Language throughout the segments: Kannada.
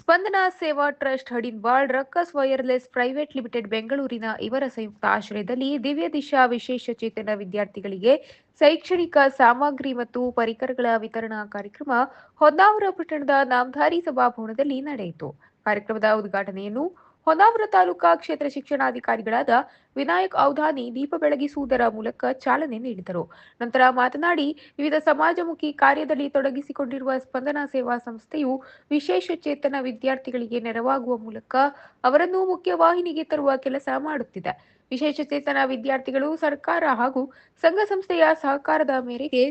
ಸ್ಪಂದನ ಸೇವಾ ಟ್ರಸ್ಟ್ ಹಡಿನ್ವಾಳ್ ರಕ್ಕಸ್ ವೈರ್ಲೆಸ್ ಪ್ರೈವೇಟ್ ಲಿಮಿಟೆಡ್ ಬೆಂಗಳೂರಿನ ಇವರ ಸಂಯುಕ್ತ ಆಶ್ರಯದಲ್ಲಿ ದಿವ್ಯ ದಿಶಾ ವಿಶೇಷ ಚೇತನ ವಿದ್ಯಾರ್ಥಿಗಳಿಗೆ ಶೈಕ್ಷಣಿಕ ಸಾಮಗ್ರಿ ಮತ್ತು ಪರಿಕರಗಳ ವಿತರಣಾ ಕಾರ್ಯಕ್ರಮ ಹೊನ್ನಾವರ ಪಟ್ಟಣದ ನಾಮಧಾರಿ ಸಭಾಭವನದಲ್ಲಿ ನಡೆಯಿತು. ಕಾರ್ಯಕ್ರಮದ ಉದ್ಘಾಟನೆಯನ್ನು ಹೊನ್ನಾವರ ತಾಲೂಕಾ ಕ್ಷೇತ್ರ ಶಿಕ್ಷಣಾಧಿಕಾರಿಗಳಾದ ವಿನಾಯಕ್ ಔಧಾನಿ ದೀಪ ಬೆಳಗಿಸುವುದರ ಮೂಲಕ ಚಾಲನೆ ನೀಡಿದರು. ನಂತರ ಮಾತನಾಡಿ, ವಿವಿಧ ಸಮಾಜಮುಖಿ ಕಾರ್ಯದಲ್ಲಿ ತೊಡಗಿಸಿಕೊಂಡಿರುವ ಸ್ಪಂದನಾ ಸೇವಾ ಸಂಸ್ಥೆಯು ವಿಶೇಷ ಚೇತನ ವಿದ್ಯಾರ್ಥಿಗಳಿಗೆ ನೆರವಾಗುವ ಮೂಲಕ ಅವರನ್ನು ಮುಖ್ಯವಾಹಿನಿಗೆ ತರುವ ಕೆಲಸ ಮಾಡುತ್ತಿದೆ. ವಿಶೇಷ ಚೇತನ ವಿದ್ಯಾರ್ಥಿಗಳು ಸರ್ಕಾರ ಹಾಗೂ ಸಂಘ ಸಂಸ್ಥೆಯ ಸಹಕಾರದ ಮೇರೆಗೆ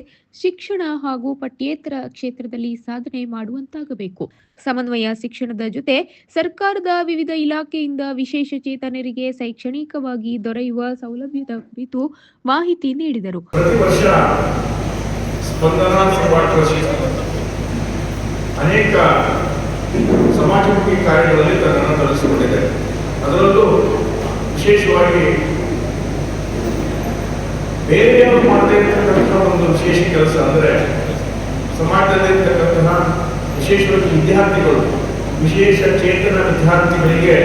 ಶಿಕ್ಷಣ ಹಾಗೂ ಪಠ್ಯೇತರ ಕ್ಷೇತ್ರದಲ್ಲಿ ಸಾಧನೆ ಮಾಡುವಂತಾಗಬೇಕು. ಸಮನ್ವಯ ಶಿಕ್ಷಣದ ಜೊತೆ ಸರ್ಕಾರದ ವಿವಿಧ ಇಲಾಖೆಯಿಂದ ವಿಶೇಷ ಚೇತನರಿಗೆ ಶೈಕ್ಷಣಿಕವಾಗಿ ದೊರೆಯುವ ಸೌಲಭ್ಯದ ಕುರಿತು ಮಾಹಿತಿ ನೀಡಿದರು. ಅನೇಕ ಸಮಾಜಮುಖಿ ಕಾರ್ಯಗಳಲ್ಲಿ ತನ್ನನ್ನು ತೊಡಗಿಸಿಕೊಂಡಿದೆ. ಅದರಲ್ಲೂ ವಿಶೇಷವಾಗಿ ಬೇರೆಯವರು ಇರತಕ್ಕಂತಹ ಒಂದು ವಿಶೇಷ ಕೆಲಸ ಅಂದರೆ ಸಮಾಜದಲ್ಲಿರ್ತಕ್ಕಂತಹ ವಿಶೇಷವಾಗಿ ವಿದ್ಯಾರ್ಥಿಗಳು, ವಿಶೇಷ ಚೇತನ ವಿದ್ಯಾರ್ಥಿಗಳಿಗೆ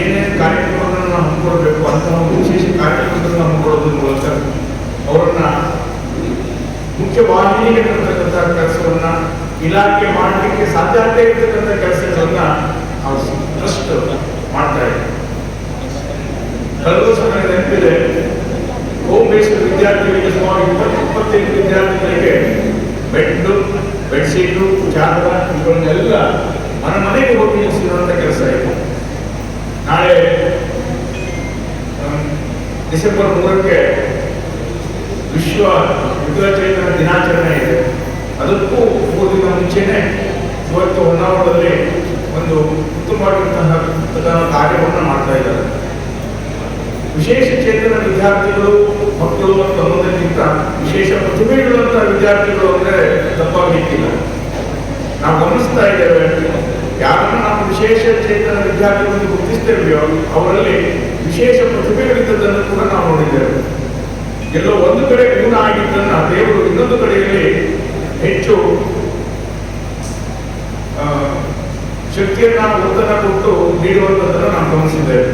ಏನೇನು ಕಾರ್ಯಕ್ರಮಗಳನ್ನು ನಾವು ಹಮ್ಮಿಕೊಳ್ಬೇಕು ಅಂತಹ ಒಂದು ವಿಶೇಷ ಕಾರ್ಯಕ್ರಮಗಳನ್ನು ಹಮ್ಮಿಕೊಳ್ಳೋದ್ರ ಮೂಲಕ ಅವರನ್ನ ಮುಖ್ಯವಾಹಿನಿಗೆ ತರ್ತಕ್ಕಂಥ ಕೆಲಸವನ್ನ ಇಲಾಖೆ ಮಾಡಲಿಕ್ಕೆ ಸಾಧ್ಯ ಆಗದೇ ಇರ್ತಕ್ಕಂಥ ನಾವು ಟ್ರಸ್ಟ್ ಮಾಡ್ತಾ ಇದ್ದೀವಿ ಕಳೆದ ಸಮಯ ನೆನಪಿದೆ ಹೋಮ್ ಬೇಸ್ಡ್ ವಿದ್ಯಾರ್ಥಿಗಳಿಗೆ ಸುಮಾರು ಇಪ್ಪತ್ತು, ಇಪ್ಪತ್ತೈದು ವಿದ್ಯಾರ್ಥಿಗಳಿಗೆ ಬೆಡ್ ಬೆಡ್ಶೀಟು ಚಾದರ ಇವುಗಳನ್ನೆಲ್ಲ ಮನೆ ಮನೆಗೆ ಹೋಗಿ ನಿಲ್ಲಿಸಿರುವಂಥ ಕೆಲಸ ಇದೆ. ನಾಳೆ ಡಿಸೆಂಬರ್ ಮೂರಕ್ಕೆ ವಿಶ್ವ ವಿಕಲಚೇತನ ದಿನಾಚರಣೆ ಇದೆ. ಅದಕ್ಕೂ ಮೂರು ದಿನ ಮುಂಚೆನೆ ಇವತ್ತು ಹೊನ್ನಾವರದಲ್ಲಿ ಒಂದು ಉತ್ತಮವಾಗಿರುವಂತಹ ಕಾರ್ಯವನ್ನು ಮಾಡ್ತಾ ಇದ್ದಾರೆ. ವಿಶೇಷ ಚೇತನ ವಿದ್ಯಾರ್ಥಿಗಳು ಮಕ್ಕಳು ಮತ್ತು ಅನ್ನೋದಕ್ಕಿಂತ ವಿಶೇಷ ಇಡುವಂತಹ ವಿದ್ಯಾರ್ಥಿಗಳು ಅಂದರೆ ತಪ್ಪಾಗಲಿಕ್ಕಿಲ್ಲ ನಾವು ಗಮನಿಸ್ತಾ ಇದ್ದೇವೆ ಯಾರನ್ನು ನಾವು ವಿಶೇಷ ಚೇತನ ವಿದ್ಯಾರ್ಥಿಗಳನ್ನು ಗುರುತಿಸ್ತೇವೆಯೋ ಅವರಲ್ಲಿ ವಿಶೇಷ ಪ್ರತಿಭೆಗಳಿದ್ದದನ್ನು ಕೂಡ ನಾವು ನೋಡಿದ್ದೇವೆ. ಎಲ್ಲೋ ಒಂದು ಕಡೆ ಗುಣ ಆಗಿದ್ದನ್ನ ದೇವರು ಇನ್ನೊಂದು ಕಡೆಯಲ್ಲಿ ಹೆಚ್ಚು ಶಕ್ತಿಯನ್ನು ಒತ್ತನ್ನು ಕೊಟ್ಟು ನೀಡುವಂಥದ್ದನ್ನು ನಾವು ಗಮನಿಸಿದ್ದೇವೆ.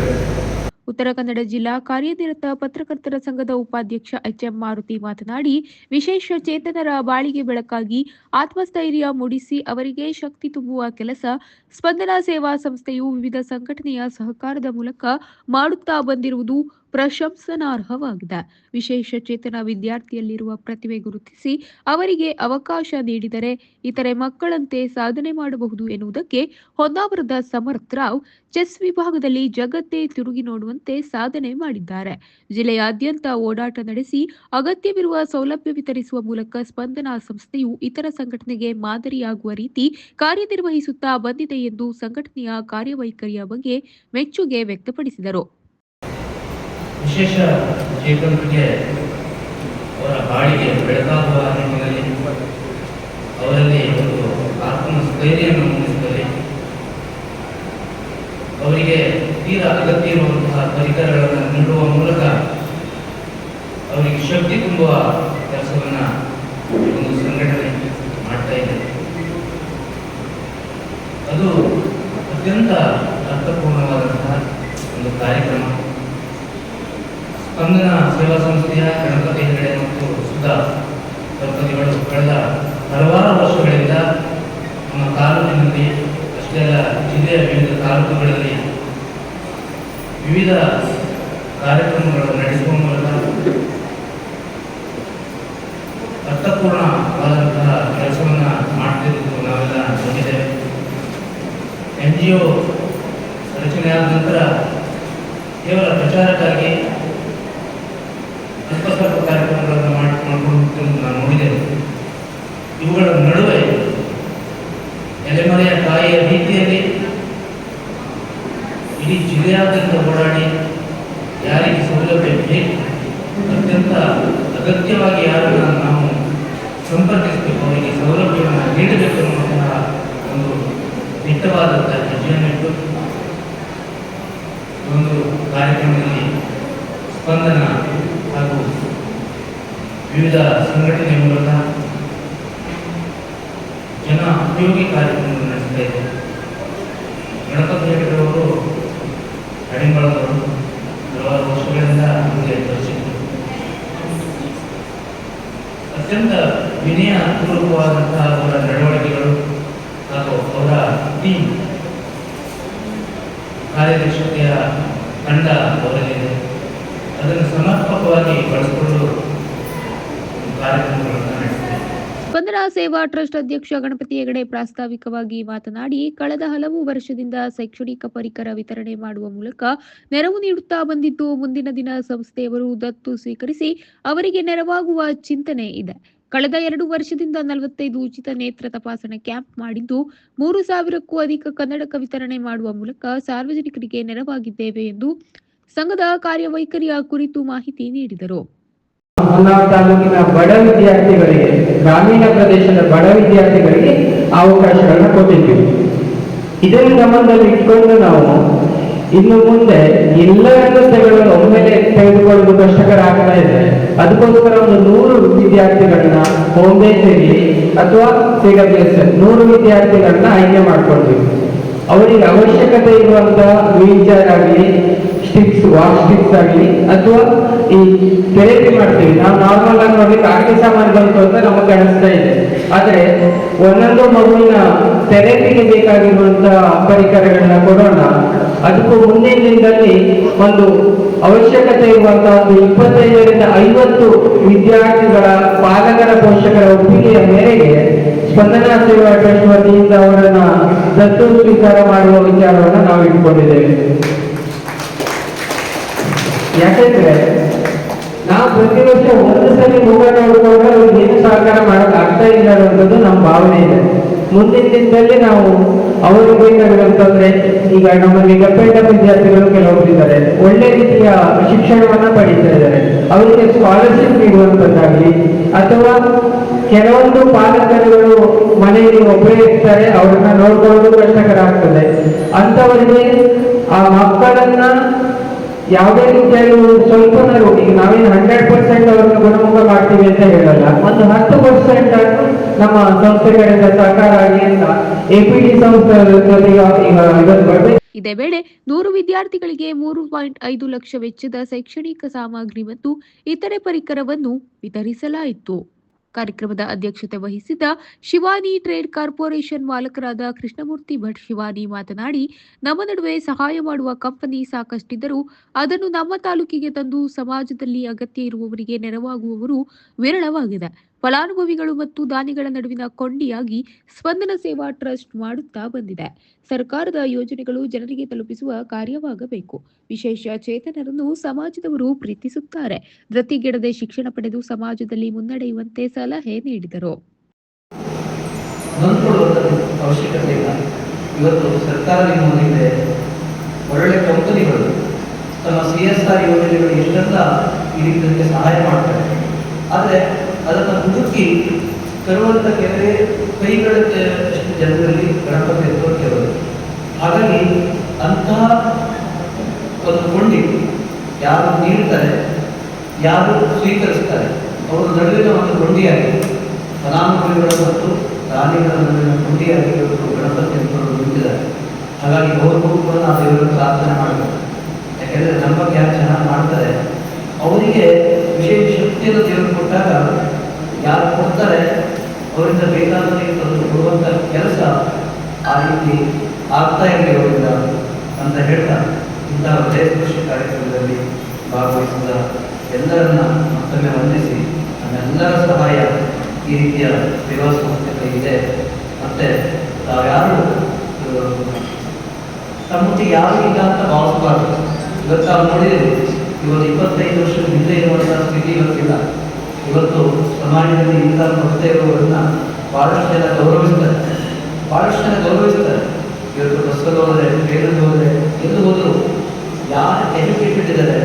ಉತ್ತರ ಕನ್ನಡ ಜಿಲ್ಲಾ ಕಾರ್ಯನಿರತ ಪತ್ರಕರ್ತರ ಸಂಘದ ಉಪಾಧ್ಯಕ್ಷ ಎಚ್ಎಂ ಮಾರುತಿ ಮಾತನಾಡಿ, ವಿಶೇಷ ಚೇತನರ ಬಾಳಿಗೆ ಬೆಳಕಾಗಿ ಆತ್ಮಸ್ಥೈರ್ಯ ಮೂಡಿಸಿ ಅವರಿಗೆ ಶಕ್ತಿ ತುಂಬುವ ಕೆಲಸ ಸ್ಪಂದನಾ ಸೇವಾ ಸಂಸ್ಥೆಯು ವಿವಿಧ ಸಂಘಟನೆಯ ಸಹಕಾರದ ಮೂಲಕ ಮಾಡುತ್ತಾ ಬಂದಿರುವುದು ಪ್ರಶಂಸನಾರ್ಹವಾಗಿದೆ. ವಿಶೇಷ ಚೇತನ ವಿದ್ಯಾರ್ಥಿಯಲ್ಲಿರುವ ಪ್ರತಿಭೆ ಗುರುತಿಸಿ ಅವರಿಗೆ ಅವಕಾಶ ನೀಡಿದರೆ ಇತರೆ ಮಕ್ಕಳಂತೆ ಸಾಧನೆ ಮಾಡಬಹುದು ಎನ್ನುವುದಕ್ಕೆ ಹೊನ್ನಾವರದ ಸಮರ್ಥ ರಾವ್ ಚೆಸ್ ವಿಭಾಗದಲ್ಲಿ ಜಗತ್ತೇ ತಿರುಗಿ ನೋಡುವಂತೆ ಸಾಧನೆ ಮಾಡಿದ್ದಾರೆ. ಜಿಲ್ಲೆಯಾದ್ಯಂತ ಓಡಾಟ ನಡೆಸಿ ಅಗತ್ಯವಿರುವ ಸೌಲಭ್ಯ ವಿತರಿಸುವ ಮೂಲಕ ಸ್ಪಂದನಾ ಸಂಸ್ಥೆಯು ಇತರ ಸಂಘಟನೆಗೆ ಮಾದರಿಯಾಗುವ ರೀತಿ ಕಾರ್ಯನಿರ್ವಹಿಸುತ್ತಾ ಬಂದಿದೆ ಎಂದು ಸಂಘಟನೆಯ ಕಾರ್ಯವೈಖರಿಯ ಬಗ್ಗೆ ಮೆಚ್ಚುಗೆ ವ್ಯಕ್ತಪಡಿಸಿದರು. ವಿಶೇಷ ಚೇತನರಿಗೆ ಅವರ ಬಾಳಿಗೆ ಬೆಳಕಾಗುವ ನಿಟ್ಟಿನಲ್ಲಿ ಅವರಲ್ಲಿ ಒಂದು ಆತ್ಮಸ್ಥೈರ್ಯವನ್ನು ಮೂಡಿಸುತ್ತದೆ. ಅವರಿಗೆ ತೀರಾ ಅಗತ್ಯ ಇರುವಂತಹ ಪರಿಕರಗಳನ್ನು ನೀಡುವ ಮೂಲಕ ಅವರಿಗೆ ಶಕ್ತಿ ತುಂಬುವ ಕೆಲಸವನ್ನು ಒಂದು ಸಂಘಟನೆ ಮಾಡ್ತಾ ಇದೆ. ಅದು ಅತ್ಯಂತ ಅರ್ಥಪೂರ್ಣವಾದಂತಹ ಒಂದು ಕಾರ್ಯಕ್ರಮ. ಸ್ಪಂದನ ಸೇವಾ ಸಂಸ್ಥೆಯ ಗಣಪತಿ ಹೆಗಡೆ ಮತ್ತು ಸುಧಾ ದಂಪತಿಗಳು ಕಳೆದ ಹಲವಾರು ವರ್ಷಗಳಿಂದ ನಮ್ಮ ತಾಲೂಕಿನಲ್ಲಿ, ಅಷ್ಟೇ ಅಲ್ಲ ಜಿಲ್ಲೆಯ ವಿವಿಧ ತಾಲೂಕುಗಳಲ್ಲಿ ವಿವಿಧ ಕಾರ್ಯಕ್ರಮಗಳನ್ನು ನಡೆಸುವ ಮೂಲಕ ಅರ್ಥಪೂರ್ಣವಾದಂತಹ ಕೆಲಸವನ್ನು ಮಾಡ್ತಿರುವುದು ನಾವೆಲ್ಲ ನೋಡಿದ್ದೇವೆ. ಎನ್ ಜಿ ಒ ಜಿಲ್ಲೆಯಾದ್ಯಂತ ಓಡಾಡಿ ಯಾರಿಗೆ ಸೌಲಭ್ಯ ಬೇಕು ಅತ್ಯಂತ ಅಗತ್ಯವಾಗಿ ಯಾರು ನಾವು ಸಂಪರ್ಕಿಸಬೇಕು? ಅವರಿಗೆ ಸೌಲಭ್ಯವನ್ನು ನೀಡಬೇಕು ಅನ್ನುವಂತಹ ಒಂದು ದಿಟ್ಟವಾದಂಥ ಹೆಜ್ಜೆಯನ್ನಿಟ್ಟು ಒಂದು ಕಾರ್ಯಕ್ರಮದಲ್ಲಿ ಸ್ಪಂದನ ಹಾಗೂ ವಿವಿಧ ಸಂಘಟನೆ ಮೂಲಕ ಜನ ಉಪಯೋಗಿ ಕಾರ್ಯಕ್ರಮವನ್ನು ನಡೆಸ್ತಾ ಇದೆ ಗಣಪತಿ ಹೆಗಡೆ ಅವರು ಅಡಿಂಬಳದವರು ಹಲವಾರು ವರ್ಷಗಳಿಂದ ನಮಗೆ ಪರಿಚಯ ಅತ್ಯಂತ ವಿನಯ ಪೂರ್ವಕವಾದಂತಹ ಅವರ ನಡವಳಿಕೆಗಳು ಹಾಗೂ ಅವರ ಟೀಮ್ ಕಾರ್ಯದಕ್ಷತೆಯ ತಂಡ ಅವರಲ್ಲಿದೆ ಅದನ್ನು ಸಮರ್ಪಕವಾಗಿ ಬಳಸಿಕೊಂಡು ಕಾರ್ಯಕ್ರಮಗಳನ್ನು ನಡೆಸಿದೆ. ಸ್ಪಂದನಾ ಸೇವಾ ಟ್ರಸ್ಟ್ ಅಧ್ಯಕ್ಷ ಗಣಪತಿ ಹೆಗಡೆ ಪ್ರಾಸ್ತಾವಿಕವಾಗಿ ಮಾತನಾಡಿ, ಕಳೆದ ಹಲವು ವರ್ಷದಿಂದ ಶೈಕ್ಷಣಿಕ ಪರಿಕರ ವಿತರಣೆ ಮಾಡುವ ಮೂಲಕ ನೆರವು ನೀಡುತ್ತಾ ಬಂದಿದ್ದು, ಮುಂದಿನ ದಿನ ಸಂಸ್ಥೆಯವರು ದತ್ತು ಸ್ವೀಕರಿಸಿ ಅವರಿಗೆ ನೆರವಾಗುವ ಚಿಂತನೆ ಇದೆ. ಕಳೆದ ಎರಡು ವರ್ಷದಿಂದ ನಲವತ್ತೈದು ಉಚಿತ ನೇತ್ರ ತಪಾಸಣೆ ಕ್ಯಾಂಪ್ ಮಾಡಿದ್ದು ಮೂರು ಸಾವಿರಕ್ಕೂ ಅಧಿಕ ಕನ್ನಡಕ ವಿತರಣೆ ಮಾಡುವ ಮೂಲಕ ಸಾರ್ವಜನಿಕರಿಗೆ ನೆರವಾಗಿದ್ದೇವೆ ಎಂದು ಸಂಘದ ಕಾರ್ಯವೈಖರಿಯ ಕುರಿತು ಮಾಹಿತಿ ನೀಡಿದರು. ತಾಲೂಕಿನ ಬಡ ವಿದ್ಯಾರ್ಥಿಗಳಿಗೆ, ಗ್ರಾಮೀಣ ಪ್ರದೇಶದ ಬಡ ವಿದ್ಯಾರ್ಥಿಗಳಿಗೆ ಅವಕಾಶಗಳನ್ನು ಕೊಟ್ಟಿದ್ದೀವಿ. ಇದನ್ನು ಗಮನದಲ್ಲಿ ಇಟ್ಕೊಂಡು ನಾವು ಇನ್ನು ಮುಂದೆ ಎಲ್ಲ ವ್ಯವಸ್ಥೆಗಳನ್ನು ಒಮ್ಮೆಲೆ ತೆಗೆದುಕೊಳ್ಳುವುದು ಕಷ್ಟಕರ ಆಗ್ತಾ ಇದೆ. ಅದಕ್ಕೋಸ್ಕರ ಒಂದು ನೂರು ವಿದ್ಯಾರ್ಥಿಗಳನ್ನ ಹೋಮ್ ಬೇಸ್ ಇರಲಿ ಅಥವಾ ಸಿಗಬೇಸ್ ನೂರು ವಿದ್ಯಾರ್ಥಿಗಳನ್ನ ಆಯ್ಕೆ ಮಾಡ್ಕೊಳ್ತೀವಿ ಅವರಿಗೆ ಅವಶ್ಯಕತೆ ಇರುವಂತಹ ವೀಲ್ ಆಗಲಿ ಸ್ಟಿಕ್ಸ್ ವಾಶ್ ಸ್ಟಿಕ್ಸ್ ಆಗಲಿ ಅಥವಾ ಈ ಥೆರಪಿ ಮಾಡ್ತೀವಿ. ನಾವು ನಾರ್ಮಲ್ ಆಗಿ ನೋಡ್ಲಿಕ್ಕೆ ಕಾಕಿ ಸಾಮಾನು ಬಂತು ಅಂತ ನಮಗೆ ಕಾಣಿಸ್ತಾ ಇದೆ. ಆದರೆ ಒಂದೊಂದು ಮಗುವಿನ ಥೆರಪಿಗೆ ಬೇಕಾಗಿರುವಂತಹ ಪರಿಕರಗಳನ್ನ ಕೊಡೋಣ. ಅದಕ್ಕೂ ಮುಂದಿನ ದಿನದಲ್ಲಿ ಒಂದು ಅವಶ್ಯಕತೆ ಇರುವಂತಹ ಒಂದು ಇಪ್ಪತ್ತೈದರಿಂದ ಐವತ್ತು ವಿದ್ಯಾರ್ಥಿಗಳ ಪಾಲಕರ ಪೋಷಕರ ಒಪ್ಪಿಗೆಯ ಮೇರೆಗೆ ಸ್ಪಂದನಾ ಸೇವಾ ಟ್ರಸ್ಟ್ ವತಿಯಿಂದ ಅವರನ್ನ ದತ್ತು ಸ್ವೀಕಾರ ಮಾಡುವ ವಿಚಾರವನ್ನು ನಾವು ಇಟ್ಕೊಂಡಿದ್ದೇವೆ. ಯಾಕೆಂದ್ರೆ ನಾವು ಪ್ರತಿ ವರ್ಷ ಒಂದು ಸಲ ಮುಖ ನೋಡಿಕೊಂಡ್ರೆ ಅವ್ರಿಗೆ ಏನು ಸಹಕಾರ ಮಾಡಕ್ ಆಗ್ತಾ ಇಲ್ಲ ಅನ್ನೋದು ನಮ್ಮ ಭಾವನೆ ಇದೆ. ಮುಂದಿನ ದಿನದಲ್ಲಿ ನಾವು ಅವರು ಬೇಕಾಗಿರುವಂತಂದ್ರೆ ಈಗ ನಮ್ಮಲ್ಲಿ ಗಪ್ಪೆಟ್ಟ ವಿದ್ಯಾರ್ಥಿಗಳು ಕೆಲವೊಬ್ಬರು ಇದ್ದಾರೆ ಒಳ್ಳೆ ರೀತಿಯ ಶಿಕ್ಷಣವನ್ನ ಪಡೀತಾ ಇದ್ದಾರೆ ಅವರಿಗೆ ಸ್ಕಾಲರ್ಶಿಪ್ ನೀಡುವಂತದ್ದಾಗ್ಲಿ, ಅಥವಾ ಕೆಲವೊಂದು ಪಾಲಕರುಗಳು ಮನೆಯಲ್ಲಿ ಒಬ್ಬರೇ ಇರ್ತಾರೆ, ಅವ್ರನ್ನ ನೋಡ್ಕೊಳ್ಳೋದು ಕಷ್ಟಕರ ಆಗ್ತದೆ. ಅಂತವರಿಗೆ ಆ ಮಕ್ಕಳನ್ನ ಯಾವುದೇ ರೀತಿಯಾಗಿ ಸ್ವಲ್ಪನಾರು ಈಗ ನಾವೇನು ಹಂಡ್ರೆಡ್ ಪರ್ಸೆಂಟ್ ಅವ್ರನ್ನ ಗುಣಮುಖ ಮಾಡ್ತೀವಿ ಅಂತ ಹೇಳಲ್ಲ. ಒಂದು ಹತ್ತು ಪರ್ಸೆಂಟ್ ಅನ್ನು ನಮ್ಮ ಸಂಸ್ಥೆ ಕಡೆಯಿಂದ ಸಹಕಾರ ಆಗಿ ಅಂತ ಎ ಪಿ ಡಿ ಸಂಸ್ಥೆ ಇದೇ ವೇಳೆ ನೂರು ವಿದ್ಯಾರ್ಥಿಗಳಿಗೆ ಮೂರು ಪಾಯಿಂಟ್ ಐದು ಲಕ್ಷ ವೆಚ್ಚದ ಶೈಕ್ಷಣಿಕ ಸಾಮಗ್ರಿ ಮತ್ತು ಇತರೆ ಪರಿಕರವನ್ನು ವಿತರಿಸಲಾಯಿತು. ಕಾರ್ಯಕ್ರಮದ ಅಧ್ಯಕ್ಷತೆ ವಹಿಸಿದ್ದ ಶಿವಾನಿ ಟ್ರೇಡ್ ಕಾರ್ಪೊರೇಷನ್ ಮಾಲಕರಾದ ಕೃಷ್ಣಮೂರ್ತಿ ಭಟ್ ಶಿವಾನಿ ಮಾತನಾಡಿ, ನಮ್ಮ ನಡುವೆ ಸಹಾಯ ಮಾಡುವ ಕಂಪನಿ ಸಾಕಷ್ಟಿದ್ದರೂ ಅದನ್ನು ನಮ್ಮ ತಾಲೂಕಿಗೆ ತಂದು ಸಮಾಜದಲ್ಲಿ ಅಗತ್ಯ ಇರುವವರಿಗೆ ನೆರವಾಗುವವರು ವಿರಳವಾಗಿದೆ. ಫಲಾನುಭವಿಗಳು ಮತ್ತು ದಾನಿಗಳ ನಡುವಿನ ಕೊಂಡಿಯಾಗಿ ಸ್ಪಂದನ ಸೇವಾ ಟ್ರಸ್ಟ್ ಮಾಡುತ್ತಾ ಬಂದಿದೆ. ಸರ್ಕಾರದ ಯೋಜನೆಗಳು ಜನರಿಗೆ ತಲುಪಿಸುವ ಕಾರ್ಯವಾಗಬೇಕು. ವಿಶೇಷ ಚೇತನರನ್ನು ಸಮಾಜದವರು ಪ್ರೀತಿಸುತ್ತಾರೆ. ಧೃತಿಗೆಡದೆ ಶಿಕ್ಷಣ ಪಡೆದು ಸಮಾಜದಲ್ಲಿ ಮುನ್ನಡೆಯುವಂತೆ ಸಲಹೆ ನೀಡಿದರು. ಒಳ್ಳೆ ಕಂಪನಿಗಳು ತಮ್ಮ ಸಿ ಯೋಜನೆಗಳು ಎಷ್ಟೆಲ್ಲ ಈ ರೀತಿಯಲ್ಲಿ ಸಹಾಯ ಮಾಡ್ತಾರೆ ಆದರೆ ಅದನ್ನು ಹುಡುಕಿ ತರುವಂಥ ಕೆಲವೇ ಕೈಗಳ ಜನರಲ್ಲಿ ಗಣಪತಿ ಎತ್ತುವ ಕೆಲವರು ಹಾಗಾಗಿ ಅಂತಹ ಒಂದು ಕೊಂಡಿ ಯಾರು ನೀಡ್ತಾರೆ, ಯಾರು ಸ್ವೀಕರಿಸ್ತಾರೆ, ಅವರ ನಡುವಿನ ಒಂದು ಕೊಂಡಿಯಾಗಿ ಫಲಾನುಭವಿಗಳ ಮತ್ತು ರಾಣಿಗಳ ನಡುವಿನ ಕೊಂಡಿಯಾಗಿ ಇವತ್ತು ಗಣಪತಿ ಎತ್ತುವರು ನಿಂತಿದ್ದಾರೆ. ಹಾಗಾಗಿ ಅವರು ಕೂಡ ನಾವು ದೇವರನ್ನು ಪ್ರಾರ್ಥನೆ ಮಾಡಬೇಕು. ಯಾಕೆಂದರೆ ನಮ್ಮ ಯಾರು ಚೆನ್ನಾಗಿ ಮಾಡ್ತಾರೆ. ಅವರಿಗೆ ವಿಶೇಷ ಶಕ್ತಿಯನ್ನು ದೇವರು ಕೊಟ್ಟಾಗ ಯಾರು ಕೊಡ್ತಾರೆ, ಅವರಿಂದ ಬೇಕಾದ ತಂದು ಕೊಡುವಂಥ ಕೆಲಸ ಆ ರೀತಿ ಆಗ್ತಾ ಅವರಿಂದ ಅಂತ ಹೇಳ್ತಾ ಇಂತಹ ಹೃದಯಸ್ಪರ್ಶಿ ಕಾರ್ಯಕ್ರಮದಲ್ಲಿ ಭಾಗವಹಿಸಿದ ಎಲ್ಲರನ್ನ ಮತ್ತೊಮ್ಮೆ ವಂದಿಸಿ, ನಮ್ಮೆಲ್ಲರ ಸಹಾಯ ಈ ರೀತಿಯ ಸೇವಾ ಇದೆ. ಮತ್ತೆ ತಾವ್ಯಾರು ತಮ್ಮೊಟ್ಟಿಗೆ ಯಾರು ಇಲ್ಲ ಅಂತ ಭಾವಿಸಬಾರ್ದು. ಇವತ್ತು ನಾವು ನೋಡಿದರೆ ಇವತ್ತು ಇಪ್ಪತ್ತೈದು ವರ್ಷದ ಹಿಂದೆ ಇರುವಂತಹ ಸ್ಥಿತಿ ಇವತ್ತಿಲ್ಲ. ಇವತ್ತು ಸಮಾಜದಲ್ಲಿ ಇಂಥ ಸಂಸ್ಥೆಗಳನ್ನು ಬಹಳಷ್ಟು ಜನ ಗೌರವಿಸ್ತಾರೆ ಬಹಳಷ್ಟು ಜನ ಗೌರವಿಸ್ತಾರೆ ಇವತ್ತು ಬಸ್ಸಲ್ಲಿ ಹೋದರೆ ಟ್ರೈನಲ್ಲಿ ಹೋದರೆ ಎಲ್ಲಿ ಹೋದರೂ ಯಾರು ಎಜುಕೇಟೆಡ್ ಇದ್ದಾರೆ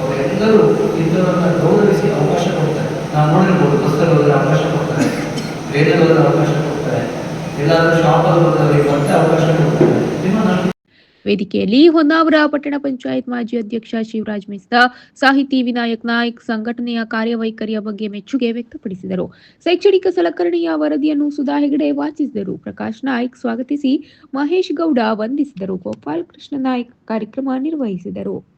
ಅವರೆಲ್ಲರೂ ಇದ್ದವರನ್ನ ಗೌರವಿಸಿ ಅವಕಾಶ ಕೊಡ್ತಾರೆ ನಾವು ನೋಡಿರ್ಬೋದು ಬಸ್ಸಲ್ಲಿ ಹೋದರೆ ಅವಕಾಶ ಕೊಡ್ತಾರೆ ಟ್ರೈನಲ್ಲಿ ಹೋದರೆ ಅವಕಾಶ ಕೊಡ್ತಾರೆ ಎಲ್ಲಾದ್ರೂ ಶಾಪಲ್ಲಿ ಹೋದರೆ ಅವರಿಗೆ ಮತ್ತೆ ಅವಕಾಶ ಕೊಡ್ತಾರೆ ನಿಮ್ಮ ವೇದಿಕೆಯಲ್ಲಿ ಹೊನ್ನಾವರ ಪಟ್ಟಣ ಪಂಚಾಯತ್ ಮಾಜಿ ಅಧ್ಯಕ್ಷ ಶಿವರಾಜ್ ಮಿಸ್ತಾ ಸಾಹಿತಿ ವಿನಾಯಕ್ ನಾಯಕ್, ಸಂಘಟನೆಯ ಕಾರ್ಯವೈಖರಿಯ ಬಗ್ಗೆ ಮೆಚ್ಚುಗೆ ವ್ಯಕ್ತಪಡಿಸಿದರು. ಶೈಕ್ಷಣಿಕ ಸಲಕರಣೆಯ ವರದಿಯನ್ನು ಸುಧಾ ಹೆಗಡೆ ವಾಚಿಸಿದರು. ಪ್ರಕಾಶ್ ನಾಯ್ಕ್ ಸ್ವಾಗತಿಸಿ, ಮಹೇಶ್ ಗೌಡ ವಂದಿಸಿದರು. ಗೋಪಾಲ್ ಕೃಷ್ಣ ನಾಯ್ಕ್ ಕಾರ್ಯಕ್ರಮ ನಿರ್ವಹಿಸಿದರು.